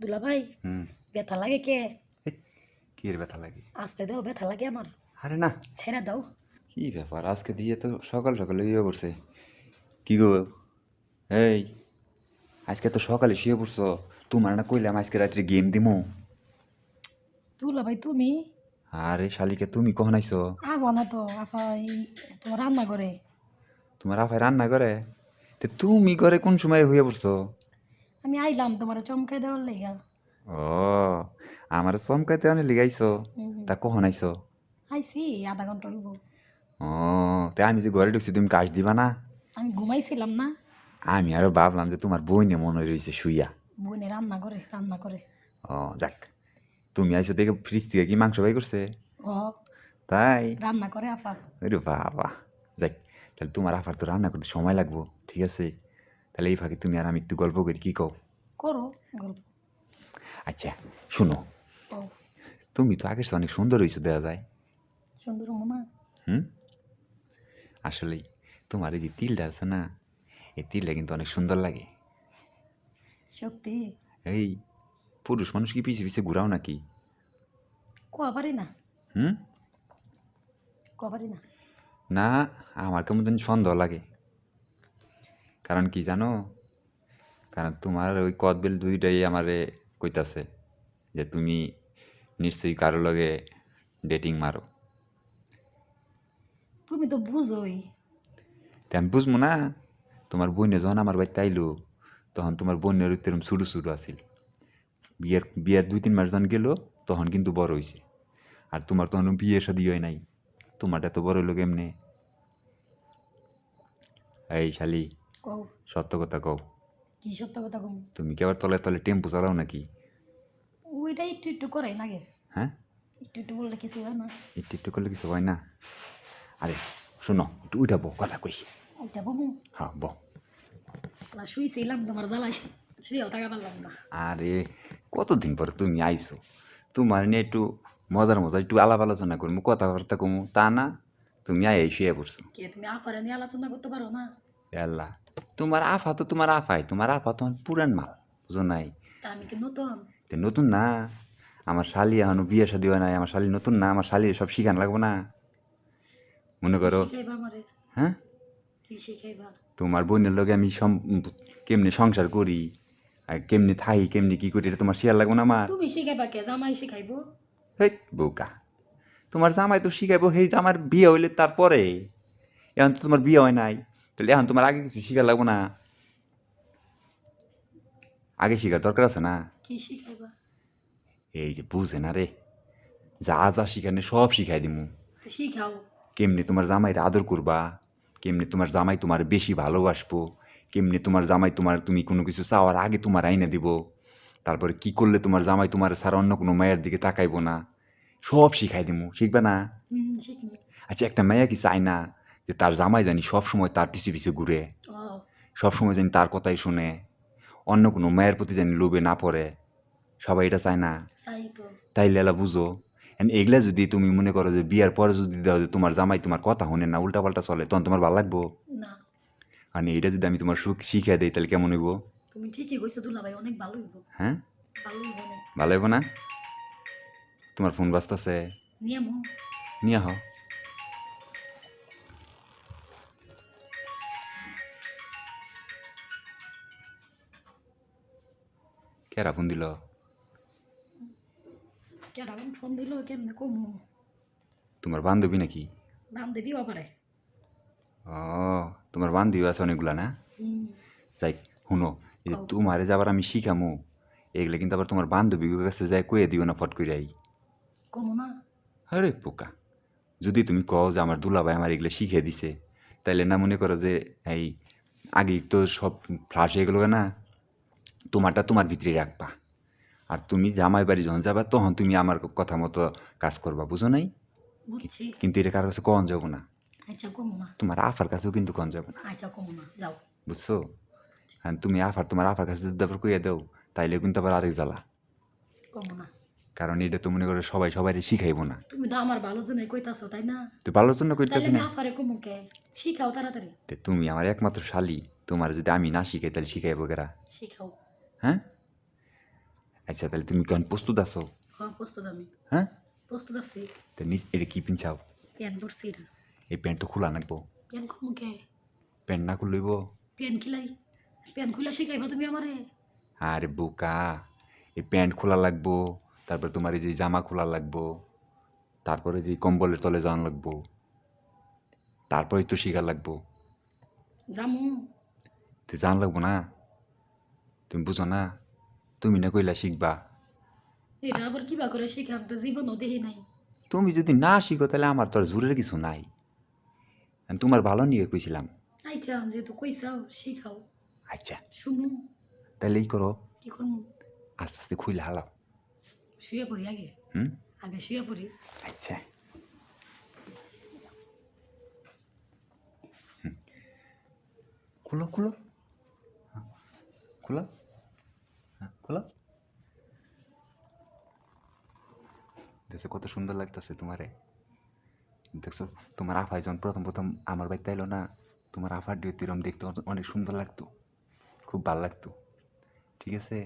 দুলা ভাই হুম। ব্যথা লাগে কে? কি এর ব্যথা লাগে? আসতে দাও ব্যথা লাগে আমার। আরে না। ছেড়ে দাও। কি ব্যাপার আজকে দিয়ে তো সকাল সকালে ইয়ে পড়ছে। কি গো? এই আজকে তো সকালে শুয়ে পড়ছো। তোমার না কইলাম আজকে রাত্রে গেম দিমু। দুলা ভাই তুমি? আরে শালিকে তুমি কখন আইছো? আবো না তো আপা এই তোমার রান্না করে তোমার আফাই রান্না করে তে তুমি করে কোন সময় হয়ে পড়ছো? আমি আইলাম তোমার চমকাই দেওয়ার লেগা ও আমার চমকাইতে অনেক লিগাইছো তা কখন আইছো? আইসি আধা ঘণ্টা হইব। ও তে আমি যে ঘরে ঢুকছি তুমি কাজ দিবা না? আমি ঘুমাইছিলাম না। আমি আরও ভাবলাম যে তোমার বই নিয়ে মনে রয়েছে শুইয়া। বোনে রান্না করে রান্না করে। ও যাক। তুমি আইসো দেখে ফ্রিজ থেকে কি মাংস বাই করছে? ও তাই? রান্না করে আপা। আরে বাবা। যাক তাহলে তোমার আফার তো রান্না করতে সময় লাগবো ঠিক আছে? তাহলে এই ফাঁকে তুমি আর আমি একটু গল্প করি কি কও? করো গল্প। আচ্ছা শুনো। তুমি তো আগের অনেক সুন্দর হয়েছো দেওয়া যায়। সুন্দর মনা হুম? আসলেই তোমার এই যে তিলটা আছে না এই তিলটা কিন্তু অনেক সুন্দর লাগে। সত্যি? এই পুরুষ মানুষ কি পিছিয়ে পিছিয়ে ঘুরাও নাকি? কোয়া পারি না। হুম? কোয়া পারি না। না আমার কেমন যেন সন্দেহ লাগে। কারণ কি জানো? কারণ তোমার ওই কদবেল দুইটাই আমারে কইতাছে যে তুমি নিশ্চয়ই কারও লগে ডেটিং মারো। তুমি তো বুঝোই। তা আমি বুঝব না। তোমার বোনে যখন আমার বাড়িতে আইলো তখন তোমার বোনের তেরম শুরু শুরু আছিল। বিয়ের বিয়ের দুই তিন মাস যখন গেল তখন কিন্তু বড় হয়েছে আর তোমার তখন বিয়ে শাদি হয় নাই। তোমারটা তো বড় হইল কেমনে? এই শালি কও। সত্য কথা কও। কি সত্য কথা কম? তুমি কি আবার তলে তলে টেম্পু চালাও নাকি? ওইটা একটু একটু করাই নাগে হ্যাঁ? একটু একটু বললে কিছু হয় না। একটু একটু করলে কিছু হয় না? আরে শোনো একটু উঠাবো কথা কই। ওইটা বমু হ্যাঁ বো শুইছিলাম তোমার জ্বালাই শুয়েও থাকা পারলাম না। আরে কতদিন পরে তুমি আইছো? তোমার নিয়ে একটু মজার মজার একটু আলাপ আলোচনা করব কথাবার্তা কমু। তা না তুমি আই শুয়ে পড়ছো। কে তুমি আফারে নিয়ে আলোচনা করতে পারো না? আল্লাহ তোমার আফা তো তোমার আফাই তোমার আফা তোমার পুরান মাল বুঝো নাই? আমি কি নতুন? তে নতুন না আমার শালি এখনও বিয়ে শাদি হয় নাই আমার শালি নতুন না আমার শালির সব শিখান লাগবো না। মনে করো হ্যাঁ? তোমার বোনের লগে আমি কেমনি সংসার করি আর কেমনে থাই কেমনি কি করি এটা তোমার শেয়ার লাগবো না আমার। তুমি শিখাইবা কে? জামাই শিখাইবো? হেই বোকা। তোমার জামাই তো শিখাইবো সেই আমার বিয়ে হইলে তারপরে। এখন তো তোমার বিয়ে হয় নাই। তাহলে এখন তোমার আগে কিছু শিখা লাগবো না আগে শিখার দরকার আছে না কি শিখাইবা এই যে বুঝে না রে যা যা শিখানে সব শিখাই দিমু শিখাও কেমনে তোমার জামাইরে আদর করবা কেমনে তোমার জামাই তোমার বেশি ভালোবাসবো কেমনি তোমার জামাই তোমার তুমি কোনো কিছু চাওয়ার আগে তোমার আইনে দিব তারপরে কি করলে তোমার জামাই তোমার ছাড়া অন্য কোনো মায়ের দিকে তাকাইবো না সব শিখাই দিমু শিখবে না আচ্ছা একটা মাইয়া কি চায় না যে তার জামাই জানি সব সময় তার পিছু পিছু ঘুরে ও সব সময় জানি তার কথাই শুনে অন্য কোনো মায়ের প্রতি জানি লোভে না পড়ে সবাই এটা চায় না। তাই লেলা বুঝো। এগুলা যদি তুমি মনে করো যে বিয়ার পরে যদি দাও যে তোমার জামাই তোমার কথা শুনে না উল্টাপাল্টা চলে তখন তোমার ভালো লাগবো? আর এইটা যদি আমি তোমার সুখ শিখিয়ে দিই তাহলে কেমন হইব? তুমি ঠিকই কইছো দুলা ভাই অনেক ভালো হইব। হ্যাঁ? ভালো হইব না? তোমার ফোন বাজতেছে। নিয়ম নিয়ে হ কেরা ফোন দিল? কেডা ফোন দিল কেমনে কমু? তোমার বান্ধবী নাকি? দাম দেবিও পারে ও তোমার বান্ধবী আছে অনেকগুলা না? যাই শুনো এই যে। তোমারে যাবার আমি শিখামু এগুলো কিন্তু আবার তোমার বান্ধবীর কাছে যাই কয়ে দিও না ফট করে আই কমু না। আরে পোকা যদি তুমি কও যে আমার দুলাভাই আমার এগুলো শিখিয়ে দিছে তাইলে না মনে করো যে এই আগে তো সব ফ্লাশ হয়ে গেলো না? তোমারটা তোমার ভিতরে রাখবা। আর তুমি জামাই বাড়ি যখন যাবা তখন তুমি আমার কথা মতো কাজ করবা বুঝো নাই? কিন্তু এটা কারোর কাছে কন যাব না। আচ্ছা না। তোমার আফার কাছেও কিন্তু কন যাব না। আচ্ছা বুঝছ? আর তুমি আফার তোমার আফার কাছে যদি আবার কইয়া দাও তাইলে কিন্তু আবার আরেক জ্বালা। কারণ এটা তো মনে করো সবাই সবাই শিখাইবো না। তুমি তো আমার ভালো জন্য কইতাছো তাই না? তো ভালোর জন্য আমি না। আফারে কমুকে শিখাও তাড়াতাড়ি। তুমি আমার একমাত্র শালি তোমার যদি আমি না শিখাই তাহলে শিখাইবো কেরা? শিখাও। হ্যাঁ? আচ্ছা তাহলে তুমি কেন প্রস্তুত আছো? হ্যাঁ প্রস্তুত আমি। হ্যাঁ? প্রস্তুত আছি। তো নিজ এটা কি পিনছাও প্যান পরছি এই প্যান্ট তো খোলা নাকবো। প্যান খুমুকে প্যান্ট না খুলইব প্যান খিলাই। প্যান খুলে শিখাইবা তুমি আমারে? আরে বোকা এই প্যান্ট খোলা লাগবো তারপর তোমার এই যে জামা খোলা লাগবো তারপরে যে কম্বলের তলে যাওয়ান লাগবো তারপরে তো শিকার লাগবো। জামু তো জান লাগবো না? তুমি বুঝো না? তুমি না কইলা শিখবা। এটা আবার কিবা করে শিখাম তো জীবনও দেখি নাই। তুমি যদি না শিখো তাহলে আমার তো আর জোরের কিছু নাই। তোমার ভালো নিয়ে কইছিলাম। আচ্ছা যেহেতু কইসাও শিখাও। আচ্ছা। শুনু। তাহলে এই করো। কি করব আস্তে আস্তে খুইলে হালাও। শুয়ে পড়ি আগে? হুম? আগে শুয়ে পড়ি। আচ্ছা। খুলো খুলো। হ্যাঁ, খুলো। খুলো। দেখছ কত সুন্দর লাগতেছে তোমারে। দেখছ তোমার আফাই যখন প্রথম প্রথম আমার বাড়িতে এলো না তোমার আফার ডিও তিরম দেখতে অনেক সুন্দর লাগতো খুব ভালো লাগতো। ঠিক আছে?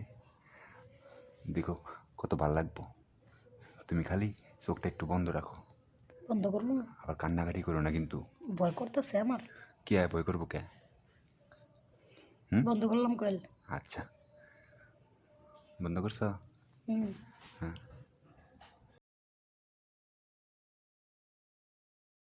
দেখো কত ভালো লাগবো। তুমি খালি চোখটা একটু বন্ধ রাখো। বন্ধ করব আবার কান্নাকাটি করো না কিন্তু। ভয় করতেছে আমার। কে বই করব কে? বন্ধ করলাম কয়েল আচ্ছা। বন্ধ করছ? হ্যাঁ।